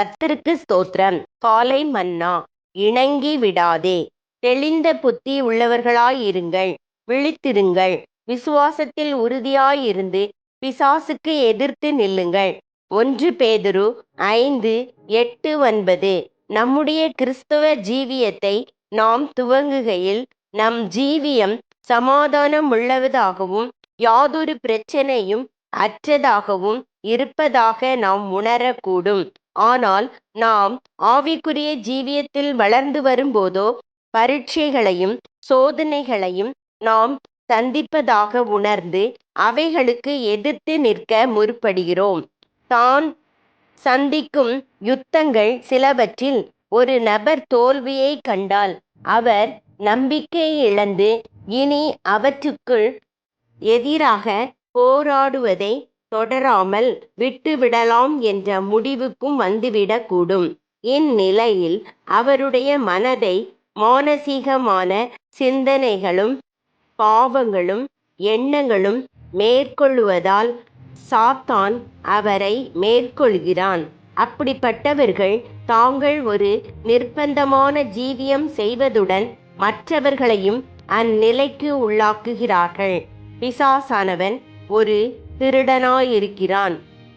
கர்த்தருக்கு ஸ்தோத்திரம். காலை மன்னா இணங்கி விடாதே. தெளிந்த புத்தி உள்ளவர்களாயிருங்கள். விழித்திருங்கள். விசுவாசத்தில் உறுதியாயிருந்து பிசாசுக்கு எதிர்த்து நில்லுங்கள். ஒன்று பேதுரு ஐந்து எட்டு ஒன்பது. நம்முடைய கிறிஸ்தவ ஜீவியத்தை நாம் துவங்குகையில் நம் ஜீவியம் சமாதானம் உள்ளவதாகவும் யாதொரு பிரச்சனையும் அற்றதாகவும் இருப்பதாக நாம் உணரக்கூடும். ஆனால் நாம் ஆவிக்குரிய ஜீவியத்தில் வளர்ந்து வரும்போதோ பரீட்சைகளையும் சோதனைகளையும் நாம் சந்திப்பதாக உணர்ந்து அவைகளுக்கு எதிர்த்து நிற்க முற்படுகிறோம். தான் சந்திக்கும் யுத்தங்கள் சிலவற்றில் ஒரு நபர் தோல்வியை கண்டால் அவர் நம்பிக்கையை இழந்து இனி அவற்றுக்குள் எதிராக போராடுவதை தொடராமல் விட்டுவிடலாம் என்ற முடிவுக்கும் வந்துவிடக்கூடும். இந்நிலையில் அவருடைய மனதை மானசீகமான சிந்தனைகளும் பாவங்களும் எண்ணங்களும் மேற்கொள்ளுவதால் சாத்தான் அவரை மேற்கொள்கிறான். அப்படிப்பட்டவர்கள் தாங்கள் ஒரு நிர்பந்தமான ஜீவியம் செய்வதுடன் மற்றவர்களையும் அந்நிலைக்கு உள்ளாக்குகிறார்கள். பிசாசானவன் ஒரு திருடனாயிருக்கிறான்.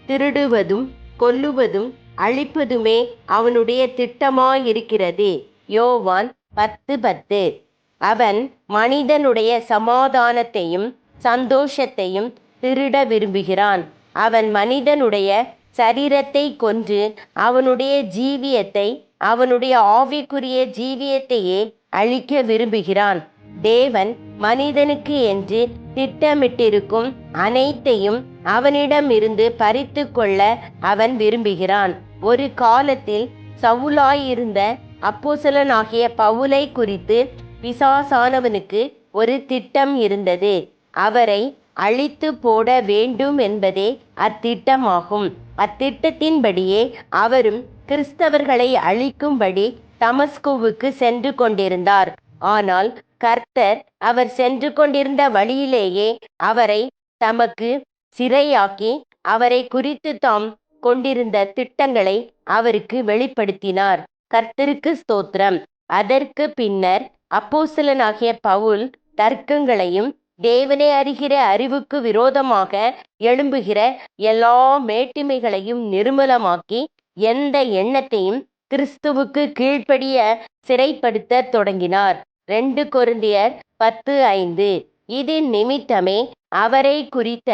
திருடுவதும் கொல்லுவதும் அழிப்பதுமே அவனுடைய திட்டமாயிருக்கிறது. யோவான் பத்து பத்து. அவன் மனிதனுடைய சமாதானத்தையும் சந்தோஷத்தையும் திருட விரும்புகிறான். அவன் மனிதனுடைய சரீரத்தை கொன்று அவனுடைய ஜீவியத்தை அவனுடைய ஆவிக்குரிய ஜீவியத்தையே அழிக்க விரும்புகிறான். தேவன் மனிதனுக்கு என்று திட்டமிட்டிருக்கும் அனைத்தையும் அவனிடமிருந்து பறித்து கொள்ள அவன் விரும்புகிறான். ஒரு காலத்தில் சவுலாயிருந்த அப்போசலனாகிய பவுலை குறித்து பிசாசானவனுக்கு ஒரு திட்டம் இருந்தது. அவரை அழித்து போட வேண்டும் என்பதே அத்திட்டமாகும். அத்திட்டத்தின்படியே அவரும் கிறிஸ்தவர்களை அழிக்கும்படி தமஸ்குவுக்கு சென்று கொண்டிருந்தார். ஆனால் கர்த்தர் அவர் சென்று கொண்டிருந்த வழியிலேயே அவரை தமக்கு சிறையாக்கி அவரை குறித்து தாம் கொண்டிருந்த திட்டங்களை அவருக்கு வெளிப்படுத்தினார். கர்த்தருக்கு ஸ்தோத்திரம். அதற்கு பின்னர் அப்போசலனாகிய பவுல் தர்க்கங்களையும் தேவனை அறிகிற அறிவுக்கு விரோதமாக எழும்புகிற எல்லா மேட்டிமைகளையும் நிர்மூலமாக்கி எந்த எண்ணத்தையும் கிறிஸ்துவுக்கு கீழ்ப்படிய சிறைப்படுத்த தொடங்கினார். ரெண்டு கொருந்தியர் பத்து ஐந்து. இது நிமித்தமே அவரை குறித்த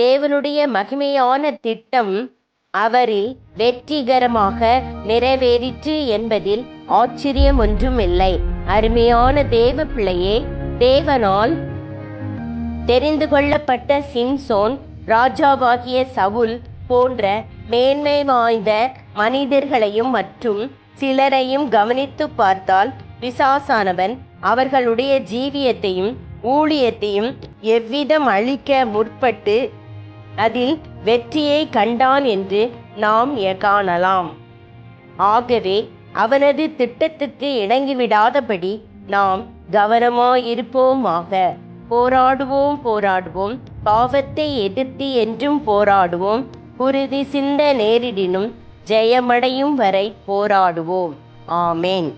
தேவனுடைய மகிமையான திட்டம் அவரில் வெற்றிகரமாக நிறைவேறிற்று என்பதில் ஆச்சரியம் ஒன்றுமில்லை. அருமையான தேவ பிள்ளையே தேவனால் தெரிந்து கொள்ளப்பட்ட சிம்சோன் ராஜாவாகிய சவுல் போன்ற மேன்மை வாய்ந்த மனிதர்களையும் மற்றும் சிலரையும் கவனித்து பார்த்தால் பிசாசானவன் அவர்களுடைய ஜீவியத்தையும் ஊழியத்தையும் எவ்விதம் அழிக்க முற்பட்டு அதில் வெற்றியை கண்டான் என்று நாம் காணலாம். ஆகவே அவனது திட்டத்துக்கு இணங்கிவிடாதபடி நாம் கவனமாயிருப்போமாக. போராடுவோம் போராடுவோம். பாவத்தை எதிர்த்து என்றும் போராடுவோம். குருதி சிந்த நேரிடினும் ஜெயமடையும் வரை போராடுவோம். ஆமேன்.